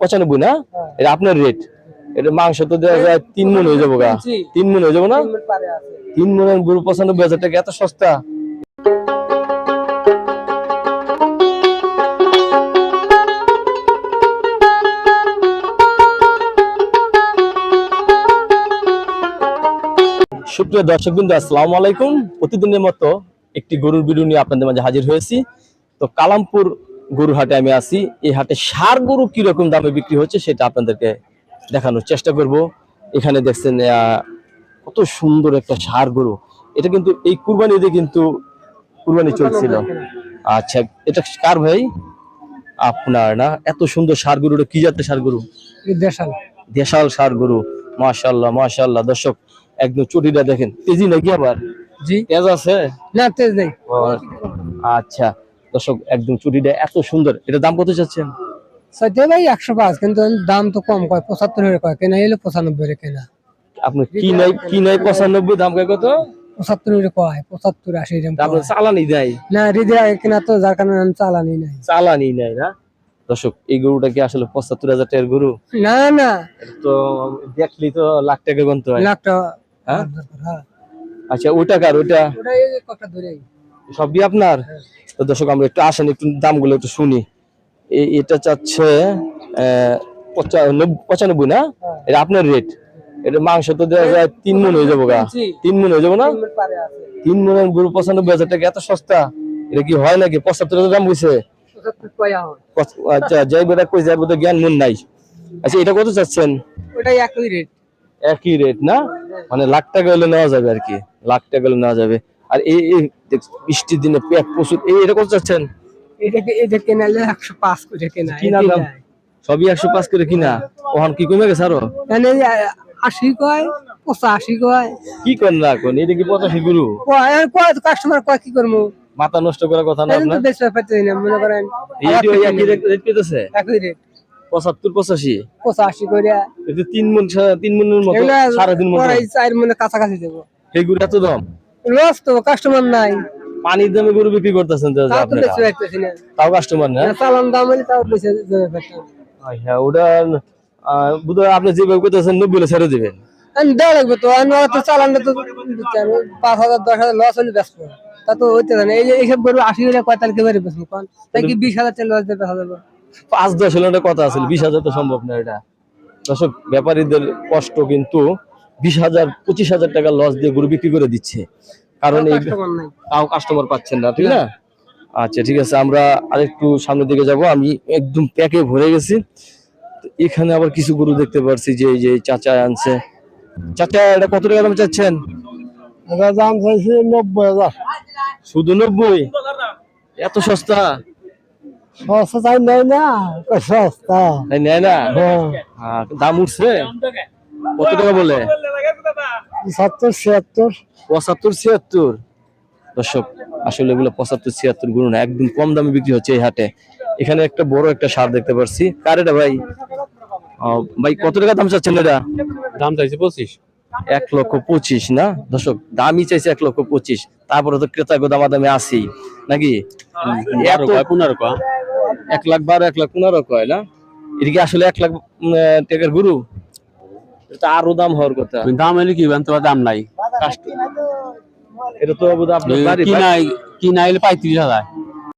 পঁচানব্বই না? এটা আপনার রেট এটা মাংস তো দেওয়া যায় তিন মন হয়ে যাব গা। তিন মন হয়ে যাব না? তিন মনের গরু পঁচানব্বই হাজার টাকা এত সস্তা। সুপ্রিয় দর্শক বিন্দু আসসালামু আলাইকুম। প্রতিদিনের মতো একটি গরুর ভিডিও নিয়ে আপনাদের মাঝে হাজির হয়েছি। তো কালামপুর গরুর হাটে আমি আছি। এই হাটে সার গরু কীরকম দামে বিক্রি হচ্ছে সেটা আপনাদেরকে দেখানোর চেষ্টা করব। এখানে দেখছেন কত সুন্দর একটা সার গরু। এটা কিন্তু এই কুরবানি ঈদে কিন্তু কুরবানি চলছিল। আচ্ছা এটা কার ভাই? আপনার না? এত সুন্দর সার গরুটা কি জাতের সার গরু? দেশাল। দেশাল সার গরু। মাশাল্লাহ মাশাল্লাহ দর্শক একদম চটিটা দেখেন। তেজি নাকি আবার? জি। তেজ আছে? না তেজ নেই। আচ্ছা। দর্শক একদম চুটিটা এত সুন্দর। এটা দাম কত চাচ্ছেন? সত্যি ভাই একশো পাঁচ কিন্তু দাম তো কম কয় পঁচাত্তর কয় কেনা এলে পঁচানব্বই রে কেনা। আপনি কি নাই কি নাই পঁচানব্বই দাম কয় কত? পঁচাত্তর কয় পঁচাত্তর আশি। চালানি দেয় না হৃদয় কেনা তো যার কারণে আমি চালানি নাই। চালানি নাই না? দর্শক এই গরুটা কি আসলে পঁচাত্তর হাজার টাকার গরু? না না। তো দেখলি তো লাখ টাকা গন্ত হয়। হ্যাঁ? আচ্ছা ওইটা কার ওটা কটা ধরে সবই আপনার? তো দর্শক আমরা একটু আসেন একটু দামগুলো একটু শুনি। এটা চাচ্ছে পঁচানব্বই না? এটা আপনার রেট এটা মাংস তো দেওয়া যায় তিন মন হয়ে যাব গা। তিন মন হয়ে যাব না? তিন মনের গরু পঁচানব্বই হাজার টাকা এত সস্তা? এটা কি হয় নাকি? পঁচাত্তর হাজার দাম বুঝছে হয়। আচ্ছা যাই বেটা কই যাই বোধ জ্ঞান মন নাই। আচ্ছা এটা কত চাচ্ছেন? ওটাই একই রেট একই রেট না? মানে লাখ টাকা হলে নেওয়া যাবে আর কি। লাখ টাকা হলে নেওয়া যাবে। আর এই বৃষ্টির দিনে প্রচুর। এই এটা কত চাচ্ছেন? এটাকে এটা কেনালে একশো পাঁচ করে কেনা কিনা দাম সবই একশো পাঁচ করে কিনা? ওখান কি কমে গেছে আরও? মানে আশি কয় পঁচাশি কয়। কি করেন না এখন? এটা কি পঁচাশি গুরু? কয় কাস্টমার কয় কি করব? মাথা নষ্ট করার কথা না আপনার? বেশ ব্যাপারটা না মনে করেন। এই যে একই রেট পেতেছে? একই রেট পঁচাত্তর পঁচাশি? পঁচাশি করে। এটা তিন মন তিন মনের মতো মন মনে কাছাকাছি দেবো। এই গরু এত দাম? লস তো কাস্টমার নাই। পানির দামে গরু বিক্রি করতেছেন তো তাও আপনারা? কাস্টমার না। চালান দাম হলে তাও বেশি হ্যাঁ ওটা বোধহয় আপনি যেভাবে করতেছেন নব্বই ছেড়ে দিবেন। দেওয়া লাগবে তো আমি তো চালানটা তো পাঁচ হাজার দশ হাজার লস হলে ব্যস্ত তা তো হইতে না। এই যে এইসব গরু আশি বেসবো কারণ তাই কি বিশ হাজার লস পাঁচ দশ হলে কথা আছে বিশ হাজার তো সম্ভব না এটা। দর্শক ব্যাপারীদের কষ্ট কিন্তু বিশ হাজার পঁচিশ হাজার টাকা লস দিয়ে গরু বিক্রি করে দিচ্ছে। কারণ এই তাও কাস্টমার পাচ্ছেন না ঠিক না? আচ্ছা ঠিক আছে আমরা আরেকটু সামনের দিকে যাব। আমি একদম প্যাকে ভরে গেছি। তো এখানে আবার কিছু গরু দেখতে পারছি যে এই যে চাচা আনছে। চাচা এটা কত টাকা দাম চাচ্ছেন? এটা দাম চাইছে নব্বই হাজার। শুধু নব্বই? এত সস্তা? সস্তা চাই নেই না সস্তা। তাই নেয় না? হ্যাঁ, দাম উঠছে? কত টাকা বলে? সত্তর ছিয়াত্তর। পঁচাত্তর ছিয়াত্তর। দর্শক আসলে এগুলো পঁচাত্তর ছিয়াত্তর গুণ না একদম কম দামে বিক্রি হচ্ছে এই হাটে। এখানে একটা বড় একটা সার দেখতে পাচ্ছি কার এটা ভাই? ভাই কত টাকা দাম চাচ্ছেন এটা? দাম চাইছে পঁচিশ। এক লক্ষ পঁচিশ না? দর্শক দামই চাইছে এক লক্ষ পঁচিশ। তারপরে তো ক্রেতা দামাদামে আসি নাকি? পনেরো এক লাখ বারো এক লাখ পনেরো কয় না? এটা কি আসলে এক লাখ টাকার গুরু? এটা আরও দাম হওয়ার কথা। দাম এলে কি তোমার দাম নাই। এটা তো আপনার বাড়ি কি নাই কি নাই এলে পঁয়ত্রিশ হাজার।